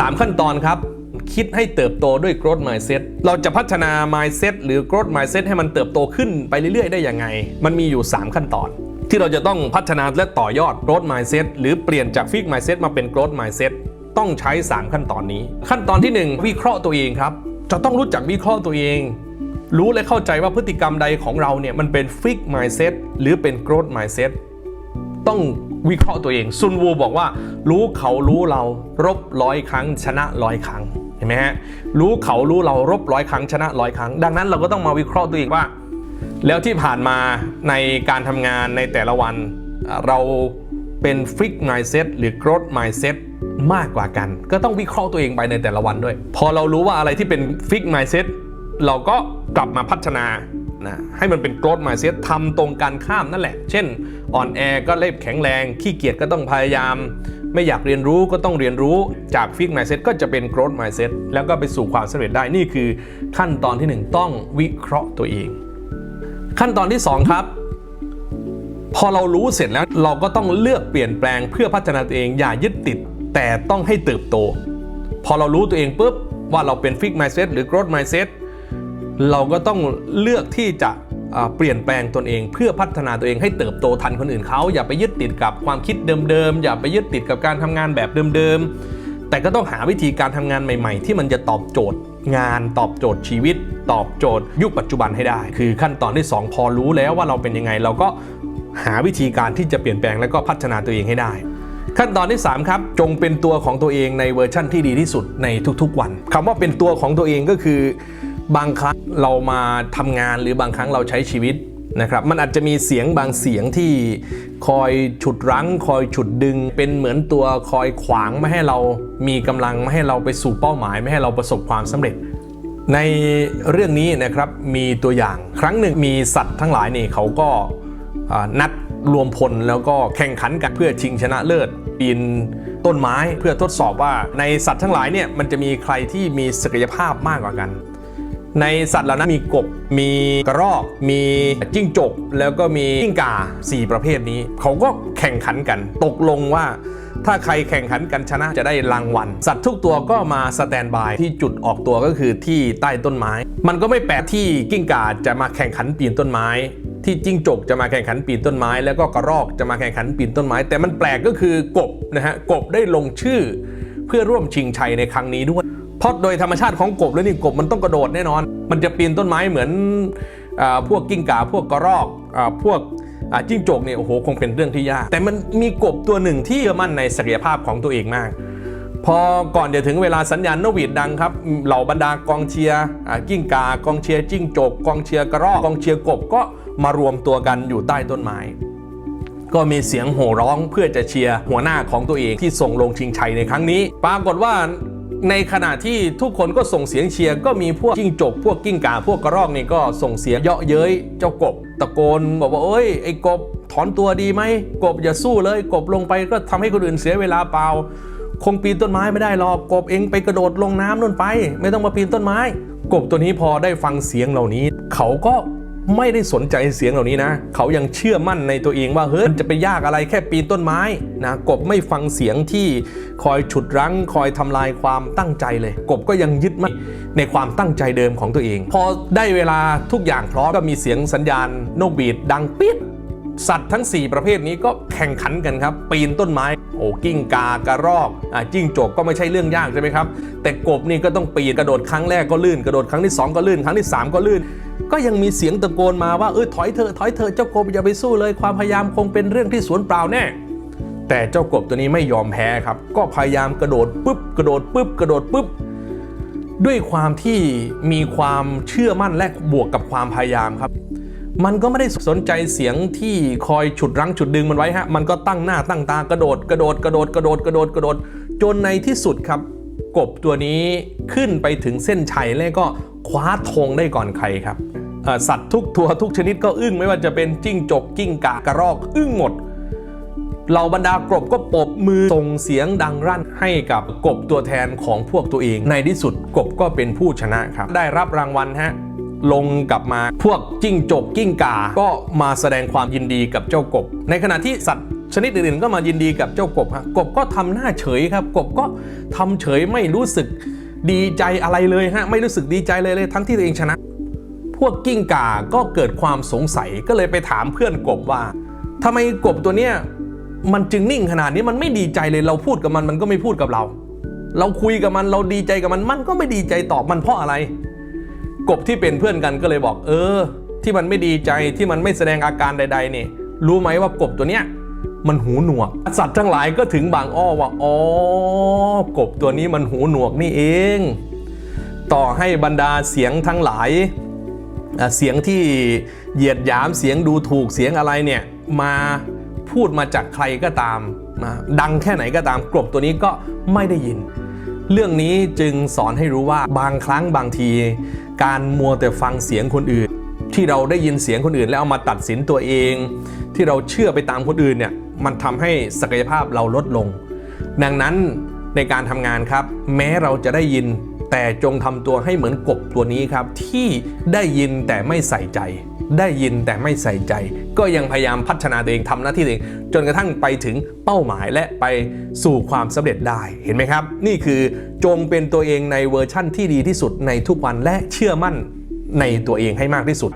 3 ขั้นตอนครับ คิดให้เติบโตด้วย growth mindset เราจะพัฒนา mindset หรือ growth mindset ให้มันเติบโตขึ้นไปเรื่อยๆ ได้ยังไง มันมีอยู่ 3 ขั้นตอน ที่เราจะต้องพัฒนาและต่อยอด growth mindset หรือเปลี่ยนจาก fixed mindset มาเป็น growth mindset ต้องใช้ 3 ขั้นตอนนี้ ขั้นตอนที่ 1 วิเคราะห์ตัวเองครับ จะต้องรู้จักวิเคราะห์ตัวเอง รู้และเข้าใจว่าพฤติกรรมใดของเราเนี่ยมันเป็น fixed mindset หรือเป็น growth mindset ต้อง วิเคราะห์ตัวเองซุนวูบอกว่า รู้เขารู้เรารบร้อยครั้ง ชนะร้อยครั้งเห็นไหมฮะรู้เขารู้เรารบร้อยครั้งชนะร้อยครั้ง ดังนั้นเราก็ต้องมาวิเคราะห์ตัวเองว่า แล้วที่ผ่านมาในการทำงานในแต่ละวันเราเป็นฟิก mindset หรือ growth mindset มากกว่ากัน ก็ต้องวิเคราะห์ตัวเองไปในแต่ละวันด้วย พอเรารู้ว่าอะไรที่เป็นฟิก mindset เราก็กลับมาพัฒนา นะให้มันเป็น growth mindset ทำตรงกันข้ามนั่นแหละ เช่น อ่อนแอก็เล็บแข็งแรง ขี้เกียจก็ต้องพยายาม ไม่อยากเรียนรู้ก็ต้องเรียนรู้จากฟิก mindset ก็จะเป็น growth mindset แล้วก็ไปสู่ความสำเร็จได้นี่คือขั้นตอนที่หนึ่งต้องวิเคราะห์ตัวเอง ขั้นตอนที่ 2 ครับพอเรารู้เสร็จแล้วเราก็ต้องเลือกเปลี่ยนแปลงเพื่อพัฒนาตัวเองอย่ายึดติด แต่ต้องให้เติบโต พอเรารู้ตัวเองปุ๊บว่าเราเป็นฟิก mindset หรือ growth mindset เเราก็ต้องเลือกที่จะเปลี่ยนแปลงตนเองเพื่อพัฒนาตัวเองให้เติบโตทันคนอื่นเขาอย่าไปยึดติดกับความคิดเดิมๆอย่าไปยึดติดกับการทำงานแบบเดิมๆแต่ก็ต้องหาวิธีการทำงานใหม่ ๆ ที่มันจะตอบโจทย์งานตอบโจทย์ชีวิต ตอบโจทย์ยุคปัจจุบันให้ได้ คือขั้นตอนที่ 2 พอรู้แล้วว่าเราเป็นยังไง เราก็หาวิธีการที่จะเปลี่ยนแปลงแล้วก็พัฒนาตัวเองให้ได้ ขั้นตอนที่ 3 ครับ จงเป็นตัวของตัวเองในเวอร์ชั่นที่ดีที่สุดในทุกๆวันคำว่าเป็นตัวของตัวเองก็คือ บางครั้งเรามาทำงานหรือบางครั้งเราใช้ชีวิตนะครับมันอาจจะมีเสียงบางเสียงที่คอยฉุดรั้ง คอยฉุดดึง เป็นเหมือนตัวคอยขวางไม่ให้เรามีกำลังไม่ให้เราไปสู่เป้าหมาย ไม่ให้เราประสบความสำเร็จ ในเรื่องนี้นะครับมีตัวอย่างครั้งหนึ่งมีสัตว์ทั้งหลายนี่เขาก็นัดรวมพลแล้วก็แข่งขันกันเพื่อชิงชนะเลิศปีนต้นไม้เพื่อทดสอบว่าในสัตว์ทั้งหลายเนี่ยมันจะมีใครที่มีศักยภาพมากกว่ากัน ในสัตว์เหล่านั้นมีกบ มีกระรอก มีจิ้งจก แล้วก็มีจิ้งก่า 4 ประเภทนี้ เขาก็แข่งขันกัน ตกลงว่า ถ้าใครแข่งขันกันชนะจะได้รางวัล สัตว์ทุกตัวก็มาสแตนบายที่จุดออกตัวก็คือที่ใต้ต้นไม้ มันก็ไม่แปลกที่กิ้งก่าจะมาแข่งขันปีนต้นไม้ที่จิ้งจกจะมาแข่งขันปีนต้นไม้ แล้วก็กระรอกจะมาแข่งขันปีนต้นไม้ แต่มันแปลกก็คือกบนะฮะกบได้ลงชื่อ เพื่อร่วมชิงชัยในครั้งนี้ด้วย ราะโดยธรรมชาติของกบแล้วนี่กบมันต้องกระโดดแน่นอน มันจะปีนต้นไม้เหมือนอพวกกิ้งก่าพวกกระรอกอพวกจิ้งจกเนี่ยโอ้โหคงเป็นเรื่องที่ยาก แต่มันมีกบตัวหนึ่งที่เชื่อมั่นในศักยภาพของตัวเองมาก พอก่อนจะถึงเวลาสัญญาณนวีดดังครับเหล่าบรรดากองเชียร์กิ้งกากองเชียร์จิ้งจก กองเชียร์กระรอกกองเชียร์กบก็มารวมตัวกันอยู่ใต้ต้นไม้ก็มีเสียงโห่ร้องเพื่อจะเชียร์หัวหน้าของตัวเองที่ส่งลงชิงชัยในครั้งนี้ ปรากฏว่า ในขณะที่ทุกคนก็ส่งเสียงเชียร์ก็มีพวกจิ้งจก พวกกิ้งก่าพวกกระรอกนี่ก็ส่งเสียงเยาะเย้ยเจ้ากบ ตะโกนบอกว่าเอ้ยไอ้กบถอนตัวดีไหมกบอย่าสู้เลย กบลงไปก็ทำให้คนอื่นเสียเวลาเปล่า คงปีนต้นไม้ไม่ได้หรอกกบเองไปกระโดดลงน้ำนู่นไป ไม่ต้องมาปีนต้นไม้ กบตัวนี้พอได้ฟังเสียงเหล่านี้ เขาก็ ไม่ได้สนใจเสียงเหล่านี้นะ เขายังเชื่อมั่นในตัวเองว่าเฮ้ยมันจะไปยากอะไรแค่ปีนต้นไม้นะกบไม่ฟังเสียงที่คอยฉุดรั้ง คอยทำลายความตั้งใจเลย กบก็ยังยึดมั่นในความตั้งใจเดิมของตัวเอง พอได้เวลาทุกอย่างพร้อมก็มีเสียงสัญญาณนกบีดดังปิ๊ด สัตว์ทั้ง 4 ประเภทนี้ก็แข่งขันกันครับ ปีนต้นไม้โอ้กิ้งกากระรอกอ่าจิ้งจกก็ไม่ใช่เรื่องยากใช่ไหมครับ แต่กบนี่ก็ต้องปีนกระโดดครั้งแรกก็ลื่น กระโดดครั้งที่ 2 ก็ลื่น ครั้งที่ 3 ก็ลื่น ก็ยังมีเสียงตะโกนมาว่าเออถอยเถอะถอยเถอะเจ้ากบอย่าไปสู้เลย ความพยายามคงเป็นเรื่องที่สวนเปล่าแน่แต่เจ้ากบตัวนี้ไม่ยอมแพ้ครับ ก็พยายามกระโดดปุ๊บ กระโดดปุ๊บ กระโดดปุ๊บ ด้วยความที่มีความเชื่อมั่นและบวกกับความพยายามครับ มันก็ไม่ได้สนใจเสียงที่คอยฉุดรั้งฉุดดึงมันไว้ฮะ มันก็ตั้งหน้าตั้งตากระโดด กระโดด กระโดด กระโดด กระโดด กระโดด จนในที่สุดครับ กบตัวนี้ขึ้นไปถึงเส้นชัยแล้วก็คว้าธงได้ก่อนใครครับ สัตว์ทุกตัวทุกชนิดก็อึ้งไม่ว่าจะเป็นจิ้งจกกิ้งกากระรอกอึ้งหมดเหล่าบรรดากบก็ปบมือส่งเสียงดังรั่นให้กับกบตัวแทนของพวกตัวเอง ในที่สุดกบก็เป็นผู้ชนะครับ ได้รับรางวัลฮะ ลงกลับมา พวกจิ้งจกกิ้งกาก็มาแสดงความยินดีกับเจ้ากบ ในขณะที่สัตว์ชนิดอื่นๆก็มายินดีกับเจ้ากบฮะกบก็ทำหน้าเฉยครับ กบก็ทำเฉยไม่รู้สึกดีใจอะไรเลยฮะไม่รู้สึกดีใจเลยเลยทั้งที่ตัวเองชนะ พวกกิ้งก่าก็เกิดความสงสัยก็เลยไปถามเพื่อนกบว่าทำไมกบตัวเนี้ยมันจึงนิ่งขนาดนี้มันไม่ดีใจเลยเราพูดกับมันมันก็ไม่พูดกับเรา เราคุยกับมันเราดีใจกับมันมันก็ไม่ดีใจตอบมันเพราะอะไร กบที่เป็นเพื่อนกันก็เลยบอก เออ ที่มันไม่ดีใจที่มันไม่แสดงอาการใด ๆ นี่ รู้ไหมว่ากบตัวเนี้ยมันหูหนวก สัตว์ทั้งหลายก็ถึงบางอ้อว่าอ๋อกบตัวนี้มันหูหนวกนี่เอง ต่อให้บรรดาเสียงทั้งหลาย เสียงที่เหยียดหยามเสียงดูถูกเสียงอะไรเนี่ยมาพูดมาจากใครก็ตามนะดังแค่ไหนก็ตามกลบตัวนี้ก็ไม่ได้ยิน เรื่องนี้จึงสอนให้รู้ว่าบางครั้งบางที การมัวแต่ฟังเสียงคนอื่น ที่เราได้ยินเสียงคนอื่น แล้วเอามาตัดสินตัวเอง ที่เราเชื่อไปตามคนอื่นเนี่ยมันทำให้ศักยภาพเราลดลง ดังนั้นในการทำงานครับ แม้เราจะได้ยินแต่จงทำตัวให้เหมือนกบตัวนี้ครับที่ได้ยินแต่ไม่ใส่ใจ ได้ยินแต่ไม่ใส่ใจ ก็ยังพยายามพัฒนาตัวเองทำหน้าที่ตัวเอง จนกระทั่งไปถึงเป้าหมายและไปสู่ความสำเร็จได้เห็นไหมครับ นี่คือจงเป็นตัวเองในเวอร์ชั่นที่ดีที่สุดในทุกวันและเชื่อมั่นในตัวเองให้มากที่สุด